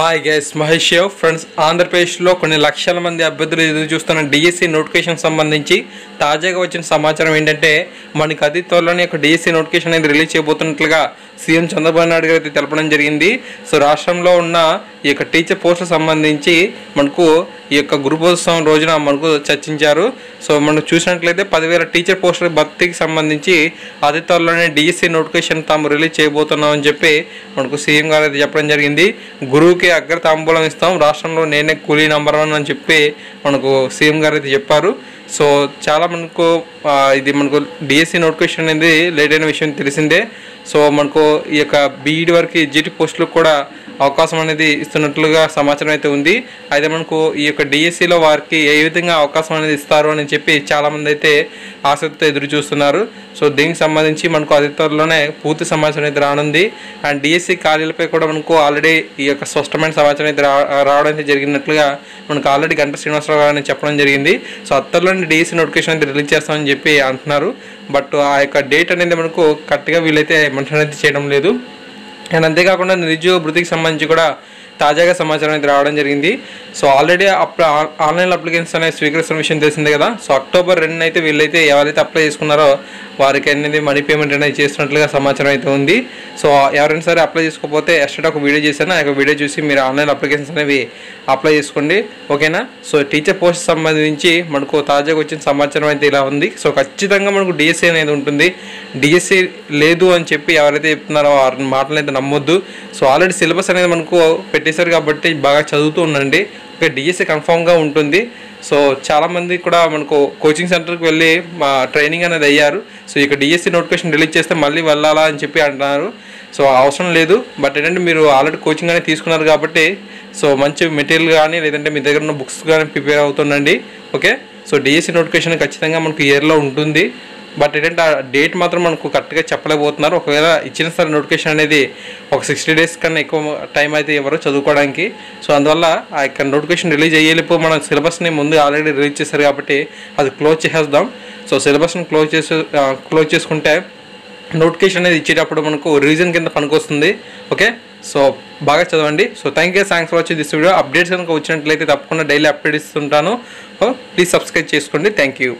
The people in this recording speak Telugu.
హాయ్ గైస్ మహేష్ ఫ్రెండ్స్ ఆంధ్రప్రదేశ్లో కొన్ని లక్షల మంది అభ్యర్థులు ఎదురు చూస్తున్న డిఎస్సి నోటిఫికేషన్ సంబంధించి తాజాగా వచ్చిన సమాచారం ఏంటంటే మనకి అతి త్వరలోనే ఒక డిఎస్సి నోటిఫికేషన్ అనేది రిలీజ్ చేయబోతున్నట్లుగా సీఎం చంద్రబాబు నాయుడు గారు అయితే తెలపడం జరిగింది. సో రాష్ట్రంలో ఉన్న ఈ యొక్క టీచర్ పోస్టులకు సంబంధించి మనకు ఈ యొక్క గురుపోత్సవం రోజున మనకు చర్చించారు. సో మనం చూసినట్లయితే పదివేల టీచర్ పోస్టుల భర్తీకి సంబంధించి అతి త్వరలోనే డిఎస్సి నోటిఫికేషన్ తాము రిలీజ్ చేయబోతున్నామని చెప్పి మనకు సీఎం గారు అయితే చెప్పడం జరిగింది. గురువుకి అగ్ర తాంబూలం ఇస్తాం. రాష్ట్రంలో నేనే కూలీ నంబర్ వన్ అని చెప్పి మనకు సీఎం గారు అయితే చెప్పారు. సో చాలా మనకు ఇది మనకు డిఎస్సి నోటిఫికేషన్ అనేది లేట్ అయిన విషయం తెలిసిందే. సో మనకు ఈ యొక్క బీఈడి వరకు జీటీ పోస్టులకు కూడా అవకాశం అనేది ఇస్తున్నట్లుగా సమాచారం అయితే ఉంది. అయితే మనకు ఈ యొక్క డిఎస్సిలో వారికి ఏ విధంగా అవకాశం అనేది ఇస్తారు అని చెప్పి చాలామంది అయితే ఆసక్తితో ఎదురు చూస్తున్నారు. సో దీనికి సంబంధించి మనకు అతి త్వరలోనే పూర్తి సమాచారం అయితే రానుంది. అండ్ డిఎస్సి ఖాళీలపై కూడా మనకు ఆల్రెడీ ఈ యొక్క స్పష్టమైన సమాచారం అయితే రా రావడం అయితే జరిగినట్లుగా మనకు ఆల్రెడీ గంట శ్రీనివాసరావు గారు చెప్పడం జరిగింది. సో అత్తర్లోని డిఎస్సి నోటిఫికేషన్ అయితే రిలీజ్ చేస్తామని చెప్పి అంటున్నారు. బట్ ఆ యొక్క డేట్ అనేది మనకు కరెక్ట్గా వీళ్ళైతే మెన్షన్ అయితే చేయడం లేదు. అండ్ అంతేకాకుండా నిరుద్యోగ భృతికి సంబంధించి కూడా తాజాగా సమాచారం అయితే రావడం జరిగింది. సో ఆల్రెడీ అప్పుడు ఆన్లైన్ అప్లికేషన్స్ అనేవి స్వీకరిస్తున్న విషయం తెలిసిందే కదా. సో అక్టోబర్ రెండు అయితే వీళ్ళైతే ఎవరైతే అప్లై చేసుకున్నారో వారికి అనేది మనీ పేమెంట్ అనేది చేస్తున్నట్లుగా సమాచారం అయితే ఉంది. సో ఎవరైనా సరే అప్లై చేసుకోకపోతే ఎక్స్ట్రా ఒక వీడియో చేశాను. ఆ యొక్క వీడియో చూసి మీరు ఆన్లైన్ అప్లికేషన్స్ అనేవి అప్లై చేసుకోండి. ఓకేనా? సో టీచర్ పోస్ట్ సంబంధించి మనకు తాజాగా వచ్చిన సమాచారం అయితే ఇలా ఉంది. సో ఖచ్చితంగా మనకు డిఎస్సి అనేది ఉంటుంది. డిఎస్సి లేదు అని చెప్పి ఎవరైతే చెప్తున్నారో వారి మాటలు అయితే నమ్మొద్దు. సో ఆల్రెడీ సిలబస్ అనేది మనకు పెట్టి పెట్టేశారు కాబట్టి బాగా చదువుతూ ఉండండి. ఇక డిఎస్సి కన్ఫామ్గా ఉంటుంది. సో చాలామంది కూడా మనకు కోచింగ్ సెంటర్కి వెళ్ళి మా ట్రైనింగ్ అనేది అయ్యారు. సో ఇక డిఎస్సి నోటిఫికేషన్ రిలీజ్ చేస్తే మళ్ళీ వెళ్ళాలా అని చెప్పి అంటున్నారు. సో అవసరం లేదు. బట్ ఏంటంటే మీరు ఆల్రెడీ కోచింగ్ అనేది తీసుకున్నారు కాబట్టి సో మంచి మెటీరియల్ కానీ లేదంటే మీ దగ్గర ఉన్న బుక్స్ కానీ ప్రిపేర్ అవుతుండండి. ఓకే? సో డిఎస్సి నోటిఫికేషన్ ఖచ్చితంగా మనకు ఇయర్లో ఉంటుంది. బట్ ఏంటంటే ఆ డేట్ మాత్రం మనకు కరెక్ట్గా చెప్పలేకపోతున్నారు. ఒకవేళ ఇచ్చిన సరే నోటిఫికేషన్ అనేది ఒక సిక్స్టీ డేస్ కన్నా ఎక్కువ టైం అయితే ఇవ్వరు చదువుకోవడానికి. సో అందువల్ల ఆ యొక్క నోటిఫికేషన్ రిలీజ్ అయ్యేపు మనం సిలబస్ని ముందు ఆల్రెడీ రిలీజ్ చేశారు కాబట్టి అది క్లోజ్ చేసేద్దాం. సో సిలబస్ని క్లోజ్ చేసి క్లోజ్ చేసుకుంటే నోటిఫికేషన్ అనేది ఇచ్చేటప్పుడు మనకు రీజన్ కింద పనికొస్తుంది. ఓకే? సో బాగా చదవండి. So thank you thanks for watching this video. Updates కనుక వచ్చినట్లయితే తప్పకుండా డైలీ అప్డేట్ ఇస్తుంటాను. ప్లీజ్ సబ్స్క్రైబ్ చేసుకోండి. Thank you.